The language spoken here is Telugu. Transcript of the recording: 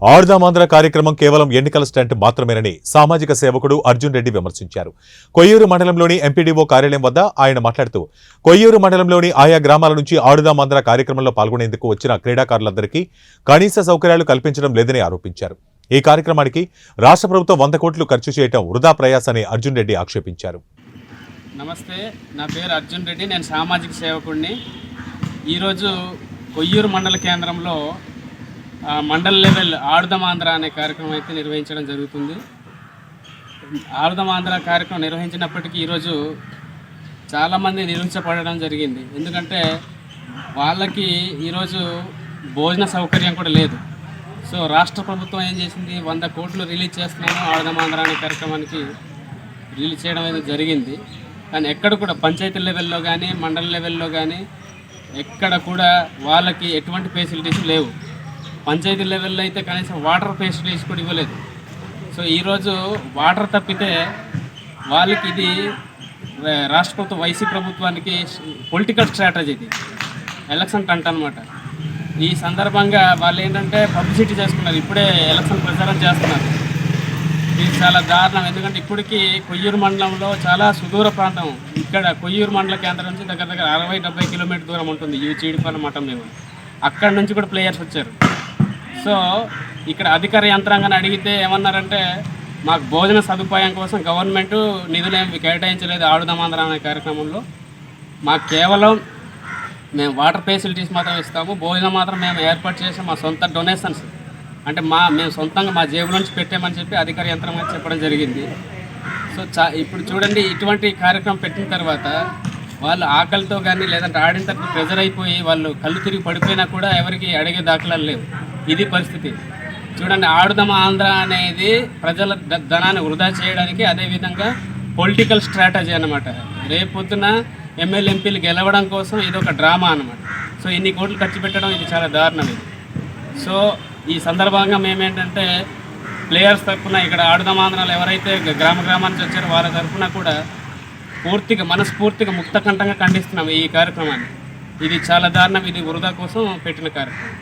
ఆడుదామాంధ్ర కార్యక్రమం కేవలం ఎన్నికల స్టంట్ మాత్రమేనని సామాజిక సేవకుడు అర్జున్ రెడ్డి విమర్శించారు. కొయ్యూరు మండలంలోని ఎంపీడీఓ కార్యాలయం వద్ద ఆయన మాట్లాడుతూ కొయ్యూరు మండలంలోని ఆయా గ్రామాల నుంచి ఆడుదామాంధ్ర కార్యక్రమంలో పాల్గొనేందుకు వచ్చిన క్రీడాకారులందరికీ కనీస సౌకర్యాలు కల్పించడం లేదని ఆరోపించారు. ఈ కార్యక్రమానికి రాష్ట్ర ప్రభుత్వం వంద కోట్లు ఖర్చు చేయడం వృధా ప్రయాసని అర్జున్ రెడ్డి ఆక్షేపించారు. నమస్తే నా పేరు అర్జున్ రెడ్డి. నేను సామాజిక సేవకుడిని. ఈరోజు కొయ్యూరు మండల కేంద్రంలో మండల్ లెవెల్ ఆడుదాం ఆంధ్ర అనే కార్యక్రమం అయితే నిర్వహించడం జరుగుతుంది. ఆడుదాం ఆంధ్ర కార్యక్రమం నిర్వహించినప్పటికీ ఈరోజు చాలామంది నిరుంచపడడం జరిగింది. ఎందుకంటే వాళ్ళకి ఈరోజు భోజన సౌకర్యం కూడా లేదు. సో రాష్ట్ర ప్రభుత్వం ఏం చేసింది? వంద కోట్లు రిలీజ్ చేస్తున్నాను ఆడదమాంధ్ర అనే కార్యక్రమానికి రిలీజ్ చేయడం అనేది జరిగింది. కానీ ఎక్కడ కూడా పంచాయతీ లెవెల్లో కానీ మండల లెవెల్లో కానీ ఎక్కడ కూడా వాళ్ళకి ఎటువంటి ఫెసిలిటీస్ లేవు. పంచాయతీ లెవెల్లో అయితే కనీసం వాటర్ ఫెసిలిటీస్ కూడా ఇవ్వలేదు. సో ఈరోజు వాటర్ తప్పితే వాళ్ళకి ఇది రాష్ట్ర ప్రభుత్వం వైసీ ప్రభుత్వానికి పొలిటికల్ స్ట్రాటజీ ఇది. ఎలక్షన్ టంట్ అనమాట ఈ సందర్భంగా వాళ్ళు ఏంటంటే పబ్లిసిటీ చేసుకున్నారు. ఇప్పుడే ఎలక్షన్ ప్రచారం చేస్తున్నారు. ఇది చాలా దారుణం. ఎందుకంటే ఇప్పటికీ కొయ్యూరు మండలంలో చాలా సుదూర ప్రాంతం. ఇక్కడ కొయ్యూరు మండల కేంద్రం నుంచి దగ్గర దగ్గర అరవై డెబ్బై కిలోమీటర్ దూరం ఉంటుంది. ఈ చీడిపల్లి మఠం మేము అక్కడ నుంచి కూడా ప్లేయర్స్ వచ్చారు. సో ఇక్కడ అధికార యంత్రాంగాన్ని అడిగితే ఏమన్నారంటే మాకు భోజన సదుపాయం కోసం గవర్నమెంట్ నిధులు ఏమి కేటాయించలేదు ఆడుదామాంధ్ర అనే కార్యక్రమంలో. మాకు కేవలం మేము వాటర్ ఫెసిలిటీస్ మాత్రం ఇస్తాము భోజనం మాత్రం మేము ఏర్పాటు చేసి మా సొంత డొనేషన్స్ అంటే మా మేము సొంతంగా మా జేబు నుంచి పెట్టామని చెప్పి అధికార యంత్రం చెప్పడం జరిగింది. సో చా ఇప్పుడు చూడండి ఇటువంటి కార్యక్రమం పెట్టిన తర్వాత వాళ్ళు ఆకలితో కానీ లేదంటే ఆడిన తర్వాత ప్రెజర్ అయిపోయి వాళ్ళు కళ్ళు తిరిగి పడిపోయినా కూడా ఎవరికి అడిగే దాఖలాలు లేవు. ఇది పరిస్థితి. చూడండి ఆడుదాం ఆంధ్ర అనేది ప్రజల ధనాన్ని వృధా చేయడానికి అదేవిధంగా పొలిటికల్ స్ట్రాటజీ అన్నమాట. రేపొద్దున ఎమ్మెల్యే ఎంపీలు గెలవడం కోసం ఇది ఒక డ్రామా అన్నమాట. సో ఇన్ని కోట్లు ఖర్చు పెట్టడం ఇది చాలా దారుణం ఇది. సో ఈ సందర్భంగా మేమేంటంటే ప్లేయర్స్ తరఫున ఇక్కడ ఆడుదాం ఆంధ్రాలు ఎవరైతే గ్రామ గ్రామానికి వచ్చారో వాళ్ళ తరఫున కూడా పూర్తిగా మనస్ఫూర్తిగా ముక్తకంఠంగా ఖండిస్తున్నాం ఈ కార్యక్రమాన్ని. ఇది చాలా దారుణం ఇది వృధా కోసం పెట్టిన కార్యక్రమం.